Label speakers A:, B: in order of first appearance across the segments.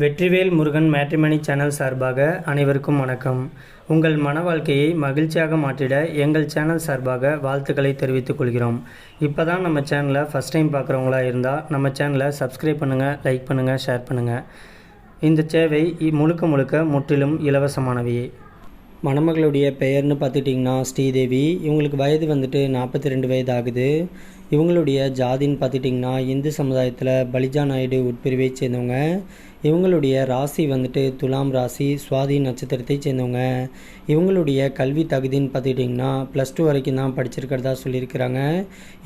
A: Vetrivel Murugan matrimony channel சார்பாக அனைவருக்கும் வணக்கம். உங்கள் மன வாழ்க்கையை மகிழ்ச்சியாக மாற்றிட எங்கள் சேனல் சார்பாக வாழ்த்துக்களை தெரிவித்துக் கொள்கிறோம். இப்போ தான் நம்ம சேனலை ஃபஸ்ட் டைம் பார்க்குறவங்களா இருந்தால் நம்ம சேனலை சப்ஸ்கிரைப் பண்ணுங்கள் லைக் பண்ணுங்கள் ஷேர் பண்ணுங்கள் இந்த சேவை முழுக்க முழுக்க முற்றிலும் இலவசமானவையே மணமகளுடைய பெயர்னு பார்த்துட்டிங்கன்னா ஸ்ரீதேவி. இவங்களுக்கு வயது வந்துட்டு நாற்பத்தி ரெண்டு வயது ஆகுது. இவங்களுடைய ஜாதின்னு பார்த்துட்டிங்கன்னா இந்து சமுதாயத்தில் பலிஜா நாயுடு உட்பிரிவை சேர்ந்தவங்க. இவங்களுடைய ராசி வந்துட்டு துலாம் ராசி சுவாதி நட்சத்திரத்தை சேர்ந்தவங்க. இவங்களுடைய கல்வி தகுதின்னு பார்த்துக்கிட்டிங்கன்னா ப்ளஸ் டூ வரைக்கும் தான் படிச்சிருக்கிறதா சொல்லியிருக்கிறாங்க.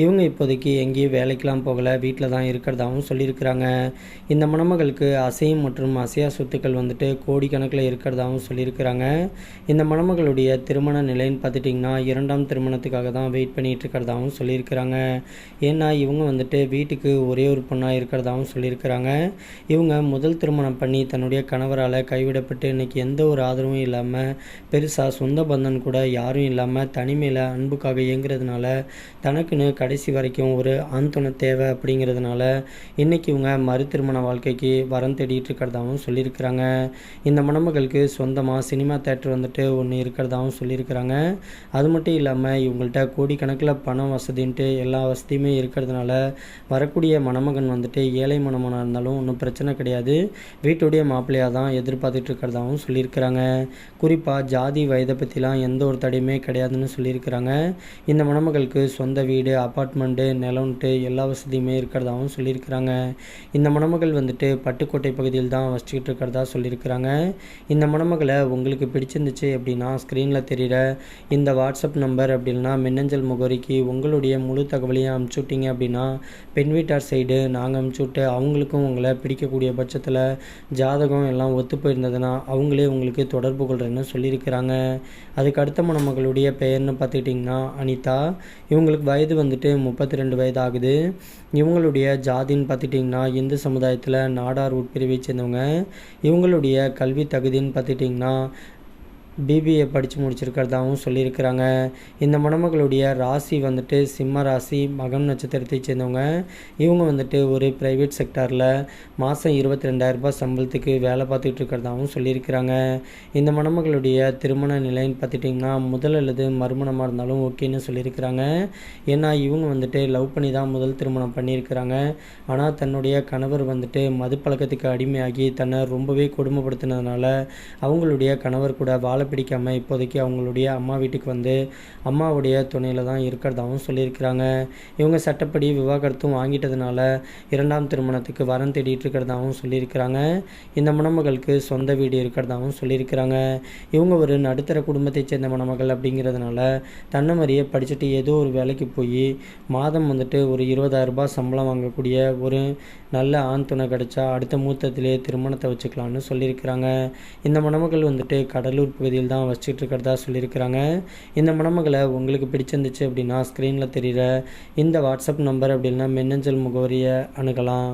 A: இவங்க இப்போதைக்கு எங்கேயும் வேலைக்கெலாம் போகலை வீட்டில் தான் இருக்கிறதாகவும் சொல்லியிருக்கிறாங்க. இந்த மணமகளுக்கு அசையும் மற்றும் அசையா சொத்துக்கள் வந்துட்டு கோடிக்கணக்கில் இருக்கிறதாகவும் சொல்லியிருக்கிறாங்க. இந்த மணமகளுடைய திருமண நிலைன்னு பார்த்துட்டிங்கன்னா இரண்டாம் திருமணத்துக்காக தான் வெயிட் பண்ணிகிட்டு இருக்கிறதாகவும் சொல்லியிருக்கிறாங்க. ஏன்னா இவங்க வந்துட்டு வீட்டுக்கு ஒரே ஒரு பொண்ணாக இருக்கிறதாகவும் சொல்லியிருக்கிறாங்க. இவங்க முதல் திருமணம் பண்ணி தன்னுடைய கணவரால் கைவிடப்பட்டு இன்னைக்கு எந்த ஒரு ஆதரவும் இல்லாமல் பெருசாக சொந்த பந்தன் கூட யாரும் இல்லாமல் தனிமையில் அன்புக்காக இயங்குறதுனால தனக்குன்னு கடைசி வரைக்கும் ஒரு ஆண் தேவை அப்படிங்கிறதுனால இன்றைக்கி இவங்க மறு திருமண வாழ்க்கைக்கு வரம் தேடிட்டு இருக்கிறதாகவும் சொல்லியிருக்கிறாங்க. இந்த மணமகளுக்கு சொந்தமாக சினிமா தேட்டர் வந்துட்டு ஒன்று இருக்கிறதாகவும் சொல்லியிருக்கிறாங்க. அது மட்டும் இல்லாமல் இவங்கள்ட்ட கோடிக்கணக்கில் பணம் வசதின்ட்டு எல்லா வசதியுமே இருக்கிறதுனால வரக்கூடிய மணமகன் வந்துட்டு ஏழை மணமனாக இருந்தாலும் ஒன்றும் பிரச்சனை கிடையாது. வீட்டுடைய மாப்பிள்ளையாக தான் எதிர்பார்த்துட்டு இருக்கிறதாகவும் சொல்லியிருக்கிறாங்க. குறிப்பாக ஜாதி வயதை பற்றிலாம் எந்த ஒரு தடையுமே கிடையாதுன்னு சொல்லியிருக்கிறாங்க. இந்த மணமகளுக்கு சொந்த வீடு அப்பார்ட்மெண்ட்டு நிலம்ட்டு எல்லா வசதியுமே இருக்கிறதாகவும் சொல்லியிருக்கிறாங்க. இந்த மணமகள் வந்துட்டு பட்டுக்கோட்டை பகுதியில் தான் வசிச்சுக்கிட்டு இருக்கிறதா சொல்லியிருக்கிறாங்க. இந்த மணமகளை உங்களுக்கு பிடிச்சிருந்துச்சு அப்படின்னா ஸ்க்ரீனில் தெரிகிற இந்த வாட்ஸ்அப் நம்பர் அப்படின்னா மின்னஞ்சல் முகவரிக்கு உங்களுடைய முழு தகவலையும் அமுச்சு விட்டீங்க அப்படின்னா பெண் வீட்டார் சைடு நாங்கள் அமுச்சு விட்டு அவங்களுக்கும் உங்களை பிடிக்கக்கூடிய பட்சத்தில் ஜாதகம் எல்லாம் ஒத்து போயிருந்ததுன்னா அவங்களே உங்களுக்கு தொடர்பு கொள்கிறேன்னு சொல்லியிருக்கிறாங்க. அதுக்கு அடுத்த மணமகளுடைய பெயர்னு பார்த்துக்கிட்டிங்கன்னா அனிதா. இவங்களுக்கு வயது வந்துட்டு முப்பத்தி ரெண்டு வயது ஆகுது இவங்களுடைய ஜாதின்னு பார்த்துட்டிங்கன்னா இந்து சமுதாயத்தில் நாடார் உட்பிரிவை சேர்ந்தவங்க. இவங்களுடைய கல்வி தகுதின்னு பார்த்துட்டிங்கன்னா பிபிஏ படித்து முடிச்சிருக்கிறதாகவும் சொல்லியிருக்கிறாங்க. இந்த மணமகளுடைய ராசி வந்துட்டு சிம்ம ராசி மகம் நட்சத்திரத்தை சேர்ந்தவங்க. இவங்க வந்துட்டு ஒரு ப்ரைவேட் செக்டாரில் மாதம் இருபத்தி ரெண்டாயிரரூபா சம்பளத்துக்கு வேலை பார்த்துக்கிட்டு இருக்கிறதாகவும் சொல்லியிருக்கிறாங்க. இந்த மணமகளுடைய திருமண நிலைன்னு பார்த்துட்டிங்கன்னா முதல் அல்லது மறுமணமாக இருந்தாலும் ஓகேன்னு சொல்லியிருக்கிறாங்க. ஏன்னா இவங்க வந்துட்டு லவ் பண்ணி தான் முதல் திருமணம் பண்ணியிருக்கிறாங்க. ஆனால் தன்னுடைய கணவர் வந்துட்டு மது பழக்கத்துக்கு அடிமையாகி தன்னை ரொம்பவே கொடுமைப்படுத்தினதுனால அவங்களுடைய கணவர் கூட வாழ பிடிக்காம இப்போதைக்கு அவங்களுடைய அம்மா வீட்டுக்கு வந்து அம்மாவுடைய துணையில் தான் இருக்கிறதாகவும் சொல்லியிருக்கிறாங்க. இவங்க சட்டப்படி விவாகரத்தும் வாங்கிட்டதுனால இரண்டாம் திருமணத்துக்கு வரம் தேடிட்டு இருக்கிறதாகவும் சொல்லியிருக்கிறாங்க. இந்த மணமகளுக்கு சொந்த வீடு இருக்கிறதாகவும் சொல்லியிருக்கிறாங்க. இவங்க ஒரு நடுத்தர குடும்பத்தைச் சேர்ந்த மணமகள் அப்படிங்கிறதுனால தன்னை மாதிரியே படிச்சுட்டு ஏதோ ஒரு வேலைக்கு போய் மாதம் வந்துட்டு ஒரு இருபதாயிரம் ரூபாய் சம்பளம் வாங்கக்கூடிய ஒரு நல்ல ஆண் துணை கிடைச்சா அடுத்த மூத்தத்திலே திருமணத்தை வச்சுக்கலாம்னு சொல்லியிருக்கிறாங்க. இந்த மணமகள் வந்துட்டு கடலூர் பகுதி பகுதியில் தான் வச்சுட்டு இருக்கிறதா சொல்லியிருக்கிறாங்க. இந்த மணமகளை உங்களுக்கு பிடிச்சிருந்துச்சு அப்படின்னா ஸ்க்ரீனில் தெரிகிற இந்த வாட்ஸ்அப் நம்பர் அப்படின்னா மின்னஞ்சல் முகவரியை அணுகலாம்.